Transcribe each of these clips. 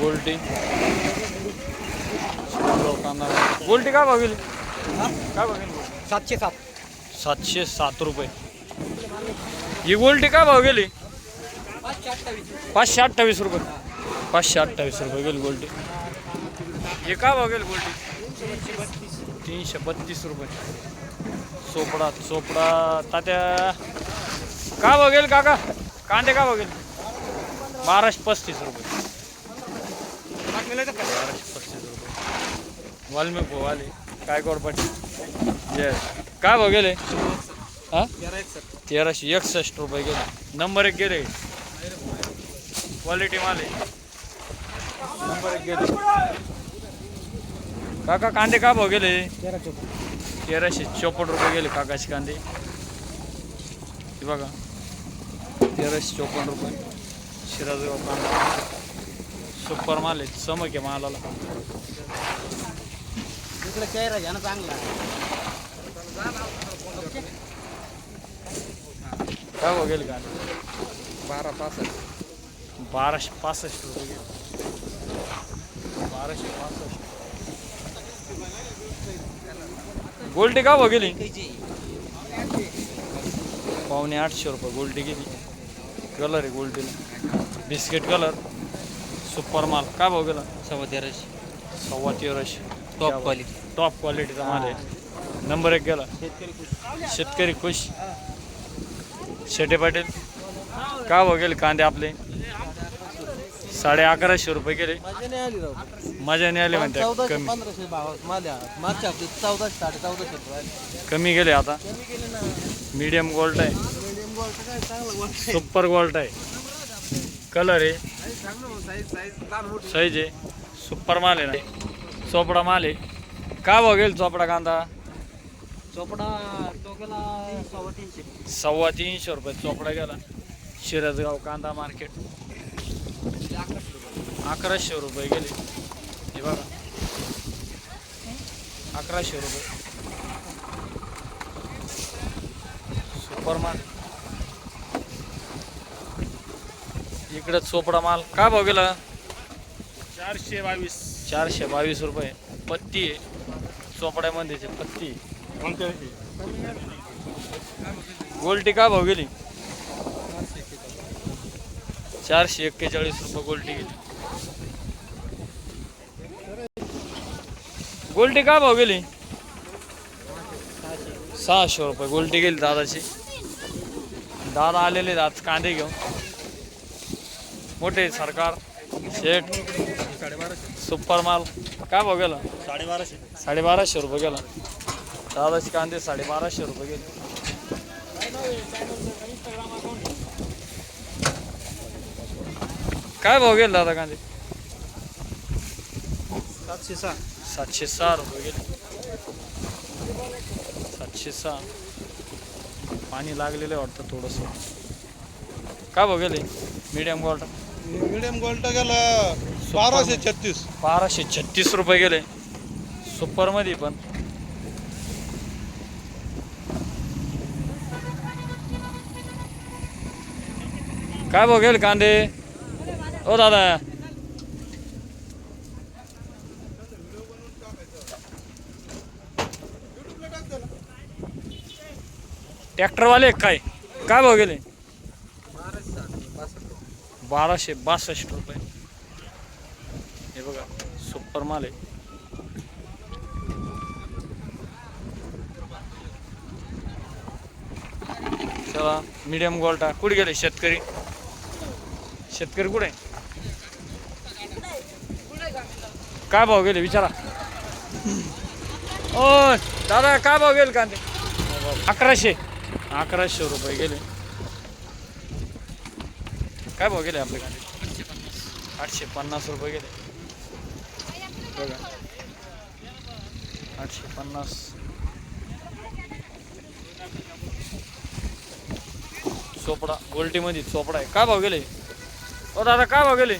गोल्टी कांदा गोल्टी काय भाव गेली काय भाव गेली सातशे सात. सातशे सात रुपये. ही गोल्टी काय भाव गेली पाचशे अठ्ठावीस रुपये. पाचशे अठ्ठावीस रुपये गेली गोल्टी हे काय भाव गेली गोल्टी तीनशे बत्तीस रुपये. चोपडा चोपडा. तात्या काय भाव गेली काका? कांदे काय भाव गेले बाराशे पस्तीस रुपये. बाराशे पस्तीस रुपये वाल्मिक भाऊ काय पाटील येस काय भाव गेले? तेराशे एकसष्ट रुपये गेले. नंबर एक गेले. क्वालिटी माल आहे. नंबर एक गेले. काका कांदे का भाव गेले? तेराशे चौपन्न रुपये गेले काकाचे कांदे. बघा. तेराशे चौपन्न रुपये. शिराजगाव कांदा. सुपर माल आहे चमक आहे मालाला. इकडे चेहरा घ्या ना चांगला. काय भाव गेले कांदे बारा पासष्ट. बाराशे पासष्ट रुपये गेले. बाराशे पासष्ट. गोल्टी का भाव गेली? पावणे आठशे रुपये गोल्टी गेली. कलर आहे गोल्टीला बिस्किट कलर सुपर माल. काय भाव गेला? सव्वा तेराशे. सव्वा तेराशे. टॉप क्वालिटी टॉप क्वालिटीचा माल आहे. नंबर एक गेला. शेतकरी खुश. शेटे पाटील. काय भाव गेले कांदे आपले? साडे अकराशे रुपये गेले. मजा नाही आली राव मजा नाही आली म्हणते. चौदाशे कमी. पंधराशे भाव माझ्या मागच्या हप्त्यात चौदाशे साडे चौदाशे रुपये कमी गेले आता. कमी केले ना मीडियम गोल्ड आहे. मिडियम गोल्ड काय चांगलं गोल्ड सुपर गोल्ड आहे. कलर आहे. साईज आहे. सुपर माल आहे ना. चोपडा माल आहे. भाव गेल चोपडा कांदा? चोपडा तो गेला सव्वा तीनशे. सव्वा तीनशे रुपये चोपडा गेला. शिरसगाव कांदा मार्केट. अकराशे रुपये गेले. हे बघा. अकराशे रुपये. सुपर माल इकडे चोपडा माल. काय भाव गेला? चारशे बावीस. चारशे बावीस रुपये. पत्ती आहे. चोपड्यामध्ये पत्ती गोल्टी काय भाव गेली? चारशे एक्केचाळीस रुपये गोल्टी गेली. गोल्टी काय भाव गेली? सहाशे रुपये. गोल्टी गेली दादाची. दादा आलेले आज कांदे घेऊन. मोठे सरकार शेठ सुपर माल काय भाव गेला? साडेबाराशे साडेबाराशे रुपये गेला. दादाचे कांदे साडेबाराशे रुपये गेले. काय भाव गेला दादा कांदे? सातशे सहा. सातशे सहा रुपये गेले. सातशे सहा. पाणी लागलेलं वाटतं थोडंसं. काय भाव गेले? मीडियम गोल्ड मिडियम गोल्ड गेला बाराशे छत्तीस. बाराशे छत्तीस रुपये गेले. सुपरमध्ये पण. काय गेले कांदे? ओ दादा. ट्रॅक्टरवाले काय? काय भाव गेले? बाराशे बासष्ट रुपये. हे बघा सुपर माल आहे. चला मीडियम गोल्टा कुठे गेले शेतकरी? शेतकरी कुठे? काय भाव गेले विचारा. ओ दादा काय भाव गेले कांदे? अकराशे. अकराशे रुपये गेले. काय भाव गेले आपले? कांदे आठशे पन्नास रुपये गेले. बघा. आठशे पन्नास. चोपडा गोल्टीमध्ये चोपडा आहे. काय भाव गेले? ओ दादा काय भाव गेले?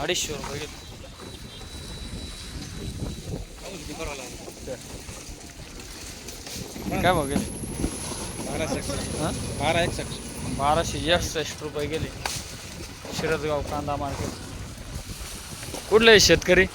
अडीचशे रुपये गेले. काय भाव गेले? हां? बारा एकसष्ट. बाराशे एकसष्ट रुपये गेले. शिरदगाव कांदा मार्केट. कुठले शेतकरी?